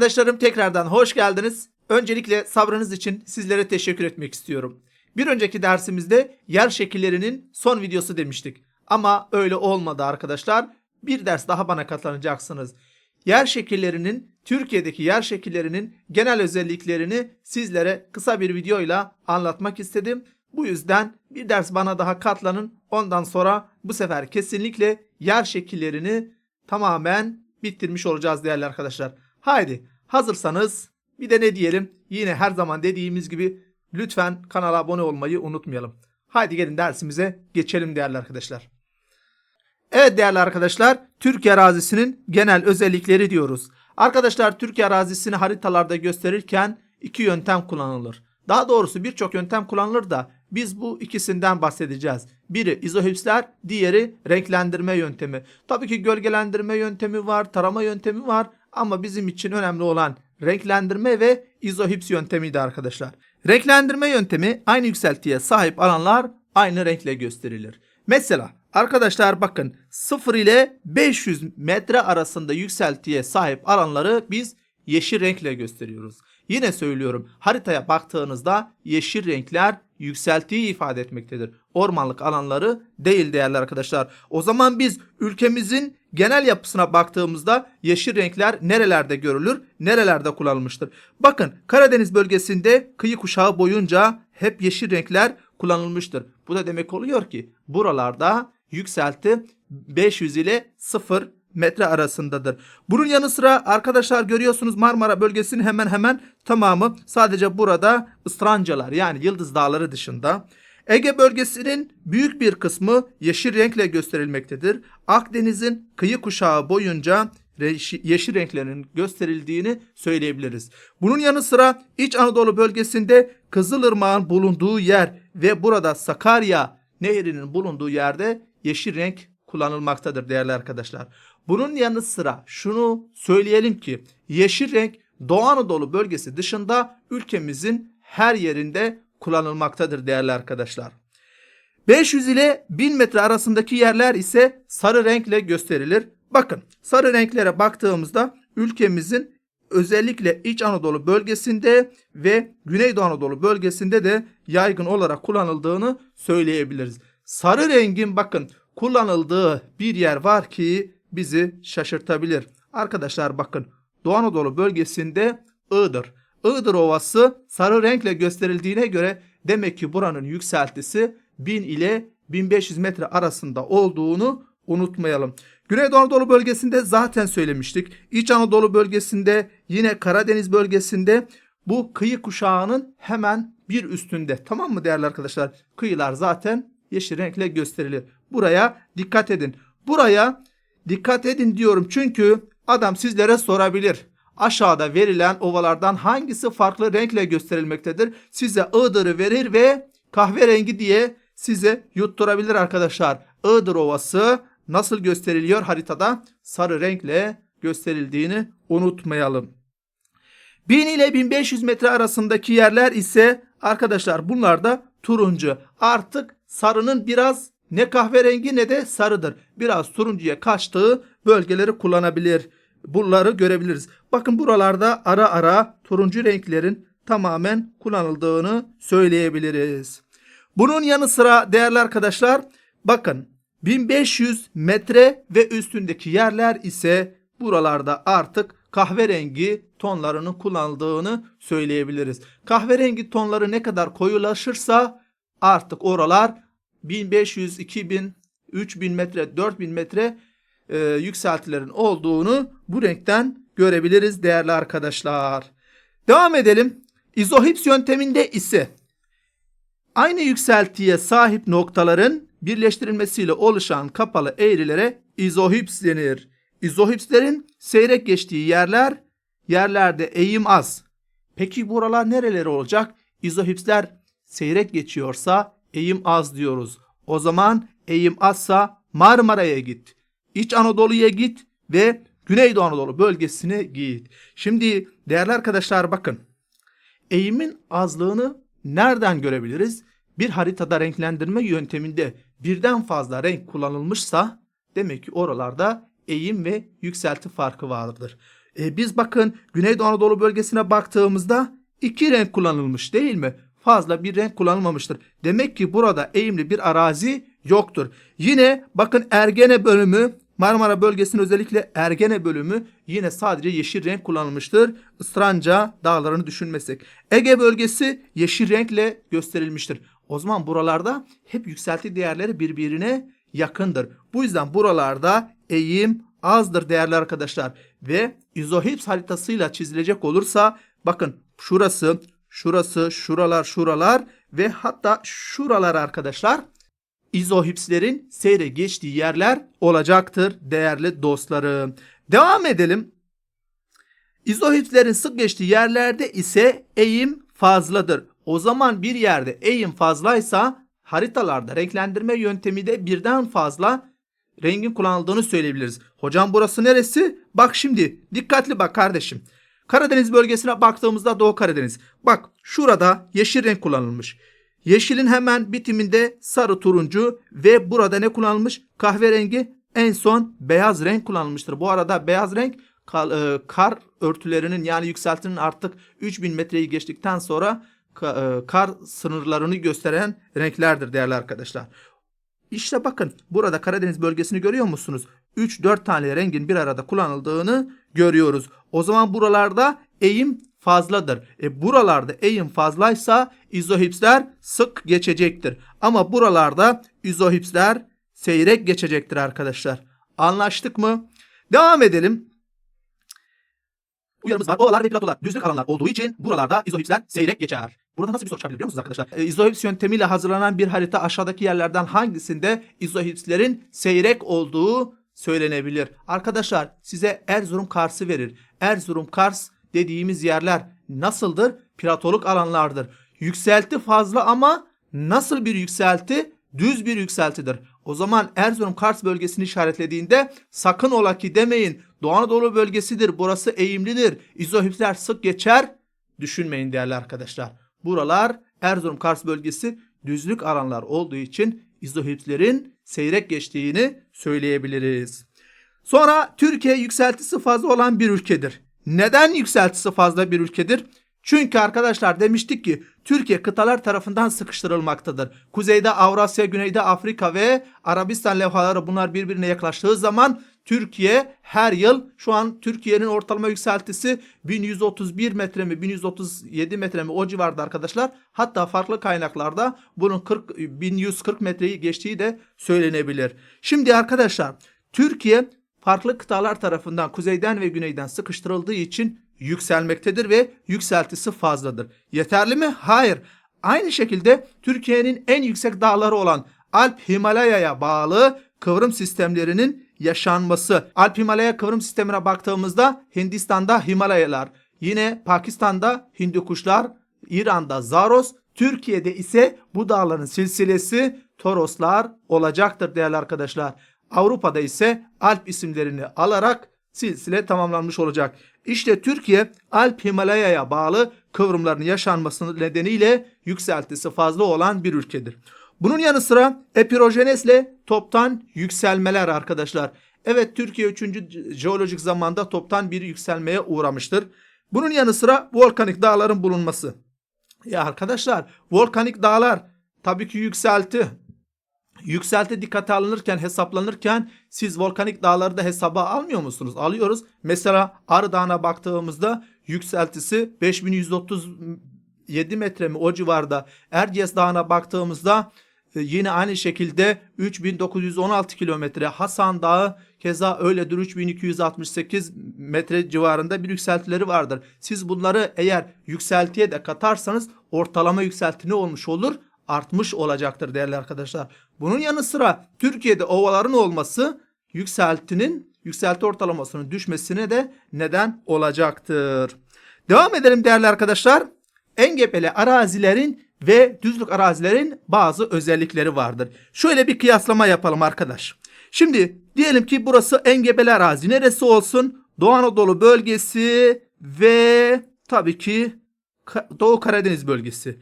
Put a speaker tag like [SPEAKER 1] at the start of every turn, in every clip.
[SPEAKER 1] Arkadaşlarım tekrardan hoş geldiniz. Öncelikle sabrınız için sizlere teşekkür etmek istiyorum. Bir önceki dersimizde yer şekillerinin son videosu demiştik. Ama öyle olmadı arkadaşlar. Bir ders daha bana katlanacaksınız. Yer şekillerinin, Türkiye'deki yer şekillerinin genel özelliklerini sizlere kısa bir videoyla anlatmak istedim. Bu yüzden bir ders bana daha katlanın. Ondan sonra bu sefer kesinlikle yer şekillerini tamamen bitirmiş olacağız değerli arkadaşlar. Haydi hazırsanız bir de ne diyelim yine her zaman dediğimiz gibi lütfen kanala abone olmayı unutmayalım. Haydi gelin dersimize geçelim değerli arkadaşlar. Evet değerli arkadaşlar Türkiye arazisinin genel özellikleri diyoruz. Arkadaşlar Türkiye arazisini haritalarda gösterirken iki yöntem kullanılır. Daha doğrusu birçok yöntem kullanılır da biz bu ikisinden bahsedeceğiz. Biri izohipsler, diğeri renklendirme yöntemi. Tabii ki gölgelendirme yöntemi var, tarama yöntemi var ama bizim için önemli olan renklendirme ve izohips yöntemiydi arkadaşlar. Renklendirme yöntemi aynı yükseltiye sahip alanlar aynı renkle gösterilir. Mesela arkadaşlar bakın 0 ile 500 metre arasında yükseltiye sahip alanları biz yeşil renkle gösteriyoruz. Yine söylüyorum haritaya baktığınızda yeşil renkler yükseltiyi ifade etmektedir. Ormanlık alanları değil değerli arkadaşlar. O zaman biz ülkemizin genel yapısına baktığımızda yeşil renkler nerelerde görülür, nerelerde kullanılmıştır? Bakın Karadeniz bölgesinde kıyı kuşağı boyunca hep yeşil renkler kullanılmıştır. Bu da demek oluyor ki buralarda yükselti 500 ile 0 metre arasındadır. Bunun yanı sıra arkadaşlar görüyorsunuz Marmara bölgesinin hemen hemen tamamı sadece burada ıstrancalar yani Yıldız Dağları dışında. Ege bölgesinin büyük bir kısmı yeşil renkle gösterilmektedir. Akdeniz'in kıyı kuşağı boyunca yeşil renklerin gösterildiğini söyleyebiliriz. Bunun yanı sıra İç Anadolu bölgesinde Kızılırmak'ın bulunduğu yer ve burada Sakarya Nehri'nin bulunduğu yerde yeşil renk kullanılmaktadır değerli arkadaşlar. Bunun yanı sıra şunu söyleyelim ki yeşil renk Doğu Anadolu bölgesi dışında ülkemizin her yerinde kullanılmaktadır değerli arkadaşlar. 500 ile 1000 metre arasındaki yerler ise sarı renkle gösterilir. Bakın sarı renklere baktığımızda ülkemizin özellikle İç Anadolu bölgesinde ve Güneydoğu Anadolu bölgesinde de yaygın olarak kullanıldığını söyleyebiliriz. Sarı rengin bakın kullanıldığı bir yer var ki bizi şaşırtabilir. Arkadaşlar bakın Doğu Anadolu bölgesinde Iğdır. Iğdır Ovası sarı renkle gösterildiğine göre demek ki buranın yükseltisi 1000 ile 1500 metre arasında olduğunu unutmayalım. Güneydoğu Anadolu bölgesinde zaten söylemiştik. İç Anadolu bölgesinde yine Karadeniz bölgesinde bu kıyı kuşağının hemen bir üstünde. Tamam mı değerli arkadaşlar? Kıyılar zaten yeşil renkle gösterilir. Buraya dikkat edin. Buraya dikkat edin diyorum çünkü adam sizlere sorabilir. Aşağıda verilen ovalardan hangisi farklı renkle gösterilmektedir? Size Iğdır'ı verir ve kahverengi diye size yutturabilir arkadaşlar. Iğdır Ovası nasıl gösteriliyor haritada? Sarı renkle gösterildiğini unutmayalım. 1000 ile 1500 metre arasındaki yerler ise arkadaşlar bunlar da turuncu. Artık sarının biraz ne kahverengi ne de sarıdır. Biraz turuncuya kaçtığı bölgeleri kullanabilir. Bunları görebiliriz. Bakın buralarda ara ara turuncu renklerin tamamen kullanıldığını söyleyebiliriz. Bunun yanı sıra değerli arkadaşlar bakın 1500 metre ve üstündeki yerler ise buralarda artık kahverengi tonlarının kullanıldığını söyleyebiliriz. Kahverengi tonları ne kadar koyulaşırsa artık oralar 1500, 2000, 3000 metre, 4000 metre e, yükseltilerin olduğunu bu renkten görebiliriz değerli arkadaşlar. Devam edelim. İzohips yönteminde ise aynı yükseltiye sahip noktaların birleştirilmesiyle oluşan kapalı eğrilere izohips denir. İzohipslerin seyrek geçtiği yerler yerlerde eğim az. Peki buralar nereleri olacak? İzohipsler seyrek geçiyorsa eğim az diyoruz. O zaman eğim azsa Marmara'ya git. İç Anadolu'ya git ve Güneydoğu Anadolu bölgesine git. Şimdi değerli arkadaşlar bakın. Eğimin azlığını nereden görebiliriz? Bir haritada renklendirme yönteminde birden fazla renk kullanılmışsa demek ki oralarda eğim ve yükselti farkı vardır. E, biz bakın Güneydoğu Anadolu bölgesine baktığımızda iki renk kullanılmış değil mi? Fazla bir renk kullanılmamıştır. Demek ki burada eğimli bir arazi yoktur. Yine bakın Ergene bölümü Marmara bölgesinin özellikle Ergene bölümü yine sadece yeşil renk kullanılmıştır. Istranca dağlarını düşünmesek. Ege bölgesi yeşil renkle gösterilmiştir. O zaman buralarda hep yükselti değerleri birbirine yakındır. Bu yüzden buralarda eğim azdır değerli arkadaşlar. Ve izohips haritasıyla çizilecek olursa bakın şurası, şurası, şuralar, şuralar ve hatta şuralar arkadaşlar izohipslerin seyre geçtiği yerler olacaktır değerli dostlarım. Devam edelim. İzohipslerin sık geçtiği yerlerde ise eğim fazladır. O zaman bir yerde eğim fazlaysa haritalarda renklendirme yöntemi de birden fazla rengin kullanıldığını söyleyebiliriz. Hocam burası neresi? Bak şimdi dikkatli bak kardeşim. Karadeniz bölgesine baktığımızda Doğu Karadeniz. Bak şurada yeşil renk kullanılmış. Yeşilin hemen bitiminde sarı turuncu ve burada ne kullanılmış? Kahverengi en son beyaz renk kullanılmıştır. Bu arada beyaz renk kar, e, kar örtülerinin yani yükseltinin artık 3000 metreyi geçtikten sonra e, kar sınırlarını gösteren renklerdir değerli arkadaşlar. İşte bakın burada Karadeniz bölgesini görüyor musunuz? 3-4 tane rengin bir arada kullanıldığını görüyoruz. O zaman buralarda eğim fazladır. E buralarda eğim fazlaysa izohipsler sık geçecektir. Ama buralarda izohipsler seyrek geçecektir arkadaşlar. Anlaştık mı? Devam edelim. Uyarımız var. Ovalar ve platolar düzlük alanlar olduğu için buralarda izohipsler seyrek geçer. Burada nasıl bir soru çıkabilir biliyor musunuz arkadaşlar? E, izohips yöntemiyle hazırlanan bir harita aşağıdaki yerlerden hangisinde izohipslerin seyrek olduğu söylenebilir. Arkadaşlar size Erzurum Kars'ı verir. Erzurum Kars dediğimiz yerler nasıldır? Platoluk alanlardır. Yükselti fazla ama nasıl bir yükselti? Düz bir yükseltidir. O zaman Erzurum Kars bölgesini işaretlediğinde sakın ola ki demeyin. Doğu Anadolu bölgesidir. Burası eğimlidir. İzohipsler sık geçer. Düşünmeyin değerli arkadaşlar. Buralar Erzurum Kars bölgesi düzlük alanlar olduğu için izohipslerin seyrek geçtiğini söyleyebiliriz. Sonra Türkiye yükseltisi fazla olan bir ülkedir. Neden yükseltisi fazla bir ülkedir? Çünkü arkadaşlar demiştik ki Türkiye kıtalar tarafından sıkıştırılmaktadır. Kuzeyde Avrasya, güneyde Afrika ve Arabistan levhaları bunlar birbirine yaklaştığı zaman Türkiye her yıl şu an Türkiye'nin ortalama yükseltisi 1131 metre mi 1137 metre mi o civarda arkadaşlar. Hatta farklı kaynaklarda bunun 40 1140 metreyi geçtiği de söylenebilir. Şimdi arkadaşlar Türkiye farklı kıtalar tarafından kuzeyden ve güneyden sıkıştırıldığı için yükselmektedir ve yükseltisi fazladır. Yeterli mi? Hayır. Aynı şekilde Türkiye'nin en yüksek dağları olan Alp Himalaya'ya bağlı kıvrım sistemlerinin yaşanması. Alp Himalaya kıvrım sistemine baktığımızda Hindistan'da Himalayalar, yine Pakistan'da Hindukuşlar, İran'da Zaros, Türkiye'de ise bu dağların silsilesi Toroslar olacaktır değerli arkadaşlar. Avrupa'da ise Alp isimlerini alarak silsile tamamlanmış olacak. İşte Türkiye Alp Himalaya'ya bağlı kıvrımların yaşanması nedeniyle yükseltisi fazla olan bir ülkedir. Bunun yanı sıra epirojenesle toptan yükselmeler arkadaşlar. Evet Türkiye 3. jeolojik zamanda toptan bir yükselmeye uğramıştır. Bunun yanı sıra volkanik dağların bulunması. Ya arkadaşlar volkanik dağlar tabii ki yükselti. Yükselti dikkate alınırken hesaplanırken siz volkanik dağları da hesaba almıyor musunuz? Alıyoruz. Mesela Ağrı Dağı'na baktığımızda yükseltisi 5137 metre mi o civarda. Erciyes Dağı'na baktığımızda yine aynı şekilde 3916 kilometre. Hasan Dağı keza öyledir 3268 metre civarında bir yükseltileri vardır. Siz bunları eğer yükseltiye de katarsanız ortalama yükselti ne olmuş olur? artmış olacaktır değerli arkadaşlar. Bunun yanı sıra Türkiye'de ovaların olması yükseltinin yükselti ortalamasının düşmesine de neden olacaktır. Devam edelim değerli arkadaşlar. Engebeli arazilerin ve düzlük arazilerin bazı özellikleri vardır. Şöyle bir kıyaslama yapalım arkadaş. Şimdi diyelim ki burası engebeli arazi. Neresi olsun? Doğu Anadolu bölgesi ve tabii ki Doğu Karadeniz bölgesi.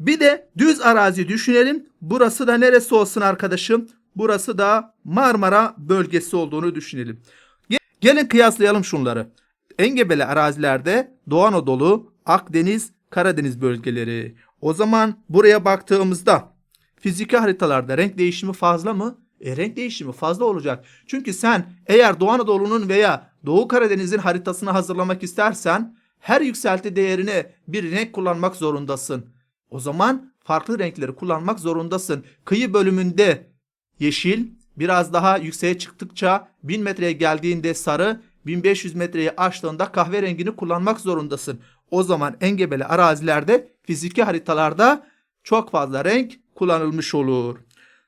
[SPEAKER 1] Bir de düz arazi düşünelim. Burası da neresi olsun arkadaşım? Burası da Marmara bölgesi olduğunu düşünelim. Gelin kıyaslayalım şunları. engebeli arazilerde Doğu Anadolu, Akdeniz, Karadeniz bölgeleri. O zaman buraya baktığımızda fiziki haritalarda renk değişimi fazla mı? E, renk değişimi fazla olacak. Çünkü sen eğer Doğu Anadolu'nun veya Doğu Karadeniz'in haritasını hazırlamak istersen her yükselti değerine bir renk kullanmak zorundasın. O zaman farklı renkleri kullanmak zorundasın. Kıyı bölümünde yeşil, biraz daha yükseğe çıktıkça 1000 metreye geldiğinde sarı, 1500 metreyi aştığında kahverengini kullanmak zorundasın. O zaman engebeli arazilerde fiziki haritalarda çok fazla renk kullanılmış olur.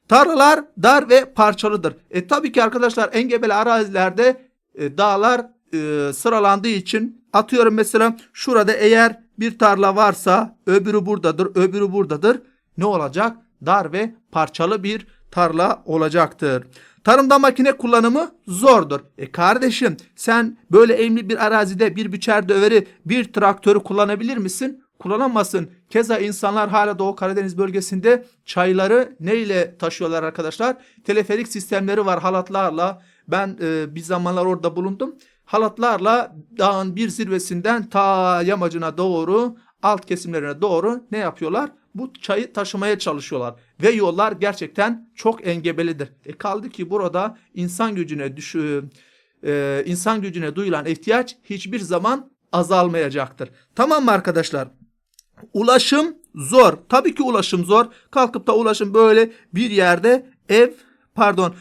[SPEAKER 1] Tarlalar dar ve parçalıdır. E tabii ki arkadaşlar engebeli arazilerde e, dağlar e, sıralandığı için atıyorum mesela şurada eğer bir tarla varsa öbürü buradadır, öbürü buradadır. Ne olacak? Dar ve parçalı bir tarla olacaktır. Tarımda makine kullanımı zordur. E kardeşim sen böyle eğimli bir arazide bir biçer döveri bir traktörü kullanabilir misin? Kullanamazsın. Keza insanlar hala Doğu Karadeniz bölgesinde çayları neyle taşıyorlar arkadaşlar? Teleferik sistemleri var halatlarla. Ben e, bir zamanlar orada bulundum. Halatlarla dağın bir zirvesinden ta yamacına doğru alt kesimlerine doğru ne yapıyorlar? Bu çayı taşımaya çalışıyorlar. Ve yollar gerçekten çok engebelidir. E kaldı ki burada insan gücüne düşü, e, insan gücüne duyulan ihtiyaç hiçbir zaman azalmayacaktır. Tamam mı arkadaşlar? Ulaşım zor. Tabii ki ulaşım zor. Kalkıp da ulaşım böyle bir yerde ev pardon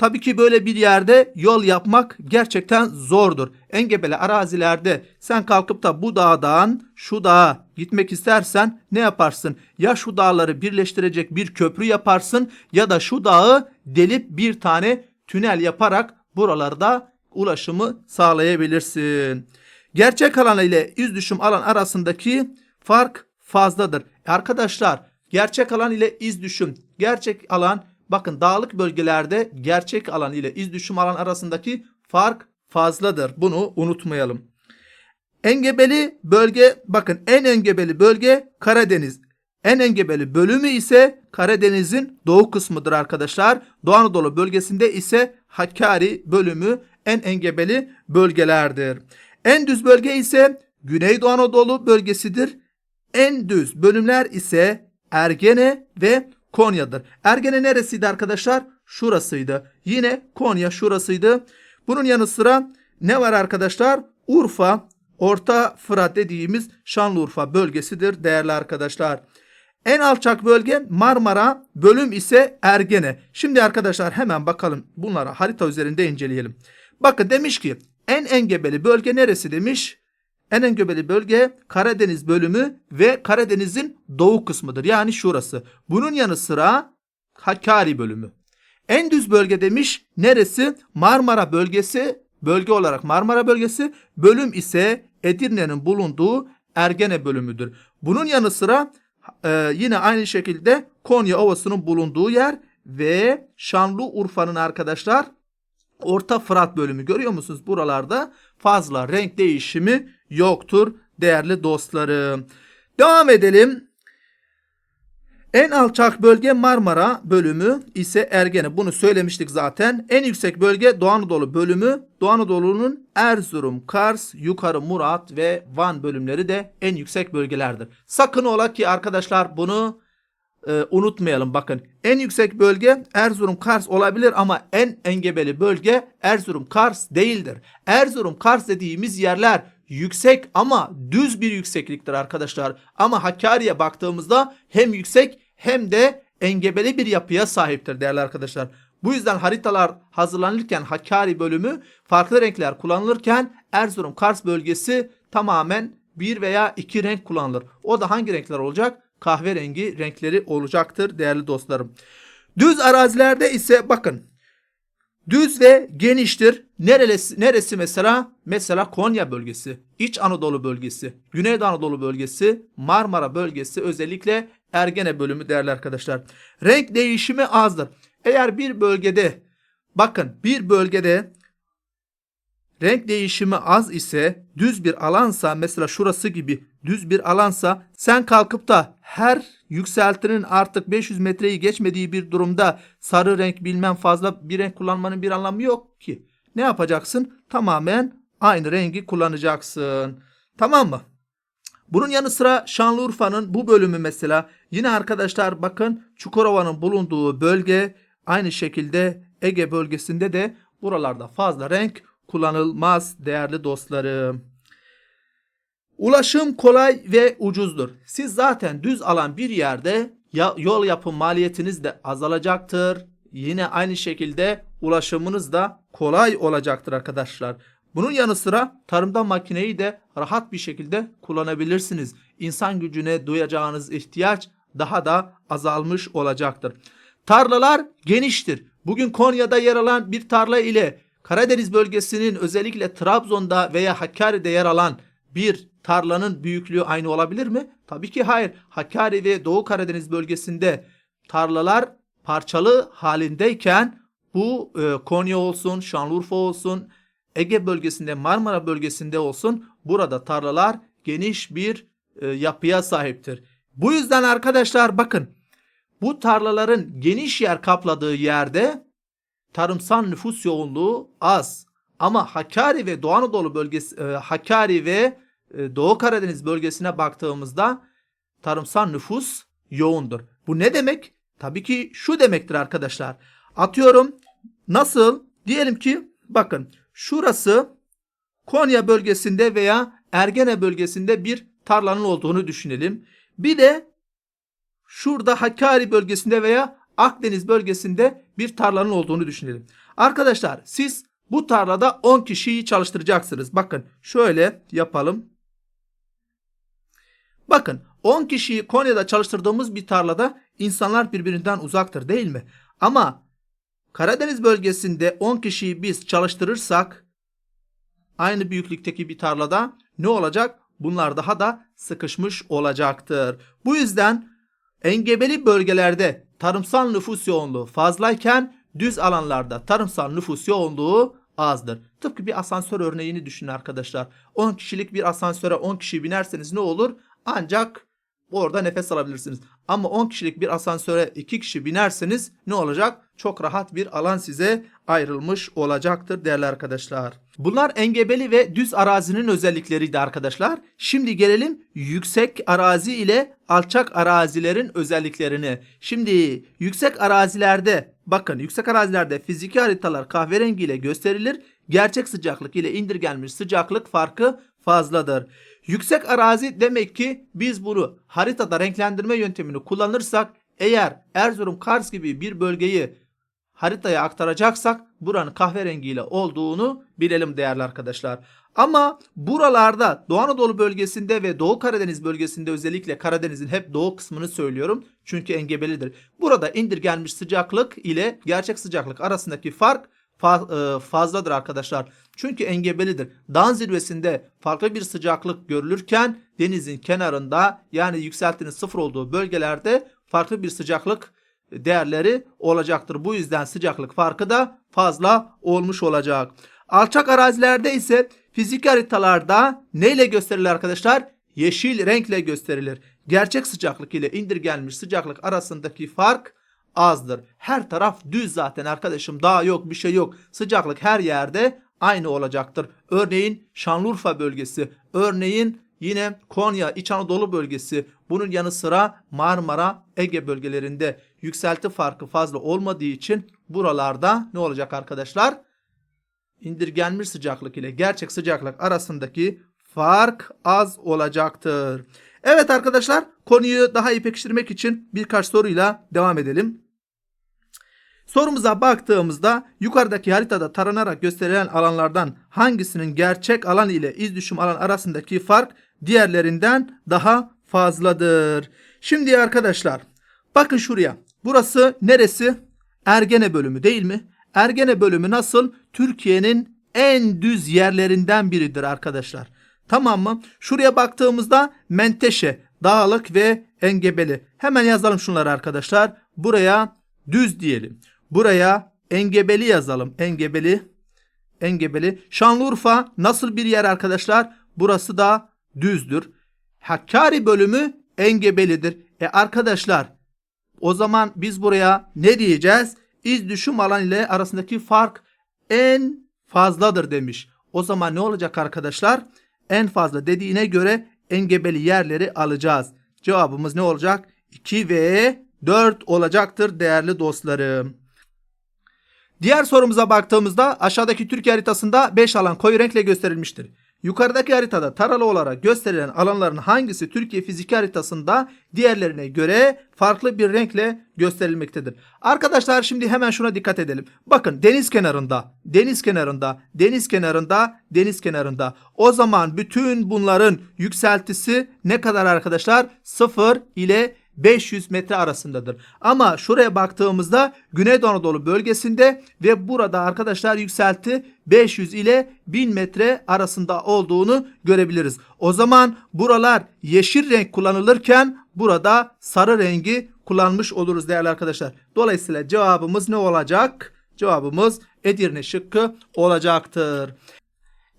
[SPEAKER 1] Tabii ki böyle bir yerde yol yapmak gerçekten zordur. Engebeli arazilerde sen kalkıp da bu dağdan şu dağa gitmek istersen ne yaparsın? Ya şu dağları birleştirecek bir köprü yaparsın ya da şu dağı delip bir tane tünel yaparak buralarda ulaşımı sağlayabilirsin. Gerçek alan ile iz düşüm alan arasındaki fark fazladır. Arkadaşlar gerçek alan ile iz düşüm. Gerçek alan Bakın dağlık bölgelerde gerçek alan ile iz düşüm alan arasındaki fark fazladır. Bunu unutmayalım. Engebeli bölge bakın en engebeli bölge Karadeniz. En engebeli bölümü ise Karadeniz'in doğu kısmıdır arkadaşlar. Doğu Anadolu bölgesinde ise Hakkari bölümü en engebeli bölgelerdir. En düz bölge ise Güneydoğu Anadolu bölgesidir. En düz bölümler ise Ergene ve Konya'dır. Ergene neresiydi arkadaşlar? Şurasıydı. Yine Konya şurasıydı. Bunun yanı sıra ne var arkadaşlar? Urfa, Orta Fırat dediğimiz Şanlıurfa bölgesidir değerli arkadaşlar. En alçak bölge Marmara, bölüm ise Ergene. Şimdi arkadaşlar hemen bakalım bunlara harita üzerinde inceleyelim. Bakın demiş ki en engebeli bölge neresi demiş? En engebeli bölge Karadeniz bölümü ve Karadeniz'in doğu kısmıdır. Yani şurası. Bunun yanı sıra Hakkari bölümü. En düz bölge demiş neresi? Marmara bölgesi bölge olarak Marmara bölgesi bölüm ise Edirne'nin bulunduğu Ergene bölümüdür. Bunun yanı sıra e, yine aynı şekilde Konya Ovası'nın bulunduğu yer ve Şanlıurfa'nın arkadaşlar Orta Fırat bölümü görüyor musunuz? Buralarda fazla renk değişimi yoktur değerli dostlarım. Devam edelim. En alçak bölge Marmara bölümü ise Ergene. Bunu söylemiştik zaten. En yüksek bölge Doğu Anadolu bölümü. Doğu Anadolu'nun Erzurum, Kars, Yukarı Murat ve Van bölümleri de en yüksek bölgelerdir. Sakın ola ki arkadaşlar bunu e, unutmayalım. Bakın en yüksek bölge Erzurum, Kars olabilir ama en engebeli bölge Erzurum, Kars değildir. Erzurum, Kars dediğimiz yerler yüksek ama düz bir yüksekliktir arkadaşlar. Ama Hakkari'ye baktığımızda hem yüksek hem de engebeli bir yapıya sahiptir değerli arkadaşlar. Bu yüzden haritalar hazırlanırken Hakkari bölümü farklı renkler kullanılırken Erzurum Kars bölgesi tamamen bir veya iki renk kullanılır. O da hangi renkler olacak? Kahverengi renkleri olacaktır değerli dostlarım. Düz arazilerde ise bakın Düz ve geniştir. Neresi, neresi mesela? Mesela Konya bölgesi, İç Anadolu bölgesi, Güneydoğu Anadolu bölgesi, Marmara bölgesi özellikle Ergene bölümü değerli arkadaşlar. Renk değişimi azdır. Eğer bir bölgede bakın bir bölgede renk değişimi az ise düz bir alansa mesela şurası gibi düz bir alansa sen kalkıp da her yükseltinin artık 500 metreyi geçmediği bir durumda sarı renk bilmem fazla bir renk kullanmanın bir anlamı yok ki. Ne yapacaksın? Tamamen aynı rengi kullanacaksın. Tamam mı? Bunun yanı sıra Şanlıurfa'nın bu bölümü mesela yine arkadaşlar bakın Çukurova'nın bulunduğu bölge aynı şekilde Ege bölgesinde de buralarda fazla renk kullanılmaz değerli dostlarım. Ulaşım kolay ve ucuzdur. Siz zaten düz alan bir yerde yol yapım maliyetiniz de azalacaktır. Yine aynı şekilde ulaşımınız da kolay olacaktır arkadaşlar. Bunun yanı sıra tarımda makineyi de rahat bir şekilde kullanabilirsiniz. İnsan gücüne duyacağınız ihtiyaç daha da azalmış olacaktır. Tarlalar geniştir. Bugün Konya'da yer alan bir tarla ile Karadeniz bölgesinin özellikle Trabzon'da veya Hakkari'de yer alan bir tarlanın büyüklüğü aynı olabilir mi? Tabii ki hayır. Hakkari ve Doğu Karadeniz bölgesinde tarlalar parçalı halindeyken bu e, Konya olsun, Şanlıurfa olsun, Ege bölgesinde, Marmara bölgesinde olsun burada tarlalar geniş bir e, yapıya sahiptir. Bu yüzden arkadaşlar bakın bu tarlaların geniş yer kapladığı yerde tarımsal nüfus yoğunluğu az. Ama Hakkari ve Doğu Anadolu bölgesi, e, Hakkari ve e, Doğu Karadeniz bölgesine baktığımızda tarımsal nüfus yoğundur. Bu ne demek? Tabii ki şu demektir arkadaşlar. Atıyorum nasıl? Diyelim ki bakın şurası Konya bölgesinde veya Ergene bölgesinde bir tarlanın olduğunu düşünelim. Bir de şurada Hakkari bölgesinde veya Akdeniz bölgesinde bir tarlanın olduğunu düşünelim. Arkadaşlar siz bu tarlada 10 kişiyi çalıştıracaksınız. Bakın şöyle yapalım. Bakın 10 kişiyi Konya'da çalıştırdığımız bir tarlada insanlar birbirinden uzaktır değil mi? Ama Karadeniz bölgesinde 10 kişiyi biz çalıştırırsak aynı büyüklükteki bir tarlada ne olacak? Bunlar daha da sıkışmış olacaktır. Bu yüzden engebeli bölgelerde tarımsal nüfus yoğunluğu fazlayken düz alanlarda tarımsal nüfus yoğunluğu azdır. Tıpkı bir asansör örneğini düşünün arkadaşlar. 10 kişilik bir asansöre 10 kişi binerseniz ne olur? Ancak orada nefes alabilirsiniz. Ama 10 kişilik bir asansöre 2 kişi binerseniz ne olacak? Çok rahat bir alan size ayrılmış olacaktır değerli arkadaşlar. Bunlar engebeli ve düz arazinin özellikleriydi arkadaşlar. Şimdi gelelim yüksek arazi ile alçak arazilerin özelliklerini. Şimdi yüksek arazilerde bakın yüksek arazilerde fiziki haritalar kahverengi ile gösterilir. Gerçek sıcaklık ile indirgenmiş sıcaklık farkı fazladır. Yüksek arazi demek ki biz bunu haritada renklendirme yöntemini kullanırsak eğer Erzurum Kars gibi bir bölgeyi haritaya aktaracaksak buranın kahverengiyle olduğunu bilelim değerli arkadaşlar. Ama buralarda Doğu Anadolu bölgesinde ve Doğu Karadeniz bölgesinde özellikle Karadeniz'in hep doğu kısmını söylüyorum. Çünkü engebelidir. Burada indirgenmiş sıcaklık ile gerçek sıcaklık arasındaki fark fazladır arkadaşlar. Çünkü engebelidir. Dağın zirvesinde farklı bir sıcaklık görülürken denizin kenarında yani yükseltinin sıfır olduğu bölgelerde farklı bir sıcaklık değerleri olacaktır. Bu yüzden sıcaklık farkı da fazla olmuş olacak. Alçak arazilerde ise fizik haritalarda neyle gösterilir arkadaşlar? Yeşil renkle gösterilir. Gerçek sıcaklık ile indirgenmiş sıcaklık arasındaki fark azdır. Her taraf düz zaten arkadaşım. Dağ yok bir şey yok. Sıcaklık her yerde aynı olacaktır. Örneğin Şanlıurfa bölgesi, örneğin yine Konya, İç Anadolu bölgesi, bunun yanı sıra Marmara, Ege bölgelerinde yükselti farkı fazla olmadığı için buralarda ne olacak arkadaşlar? İndirgenmiş sıcaklık ile gerçek sıcaklık arasındaki fark az olacaktır. Evet arkadaşlar konuyu daha iyi pekiştirmek için birkaç soruyla devam edelim. Sorumuza baktığımızda yukarıdaki haritada taranarak gösterilen alanlardan hangisinin gerçek alan ile iz düşüm alan arasındaki fark diğerlerinden daha fazladır. Şimdi arkadaşlar bakın şuraya. Burası neresi? Ergene bölümü değil mi? Ergene bölümü nasıl? Türkiye'nin en düz yerlerinden biridir arkadaşlar. Tamam mı? Şuraya baktığımızda Menteşe, Dağlık ve Engebeli. Hemen yazalım şunları arkadaşlar. Buraya düz diyelim. Buraya Engebeli yazalım. Engebeli. Engebeli. Şanlıurfa nasıl bir yer arkadaşlar? Burası da düzdür. Hakkari bölümü engebelidir. E arkadaşlar o zaman biz buraya ne diyeceğiz? İz düşüm alan ile arasındaki fark en fazladır demiş. O zaman ne olacak arkadaşlar? En fazla dediğine göre engebeli yerleri alacağız. Cevabımız ne olacak? 2 ve 4 olacaktır değerli dostlarım. Diğer sorumuza baktığımızda aşağıdaki Türkiye haritasında 5 alan koyu renkle gösterilmiştir. Yukarıdaki haritada taralı olarak gösterilen alanların hangisi Türkiye fiziki haritasında diğerlerine göre farklı bir renkle gösterilmektedir? Arkadaşlar şimdi hemen şuna dikkat edelim. Bakın deniz kenarında, deniz kenarında, deniz kenarında, deniz kenarında. O zaman bütün bunların yükseltisi ne kadar arkadaşlar? 0 ile 500 metre arasındadır. Ama şuraya baktığımızda Güneydoğu Anadolu bölgesinde ve burada arkadaşlar yükselti 500 ile 1000 metre arasında olduğunu görebiliriz. O zaman buralar yeşil renk kullanılırken burada sarı rengi kullanmış oluruz değerli arkadaşlar. Dolayısıyla cevabımız ne olacak? Cevabımız Edirne şıkkı olacaktır.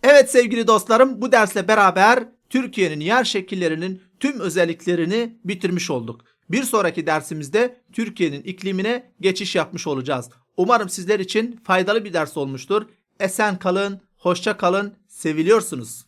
[SPEAKER 1] Evet sevgili dostlarım bu dersle beraber Türkiye'nin yer şekillerinin tüm özelliklerini bitirmiş olduk. Bir sonraki dersimizde Türkiye'nin iklimine geçiş yapmış olacağız. Umarım sizler için faydalı bir ders olmuştur. Esen kalın, hoşça kalın, seviliyorsunuz.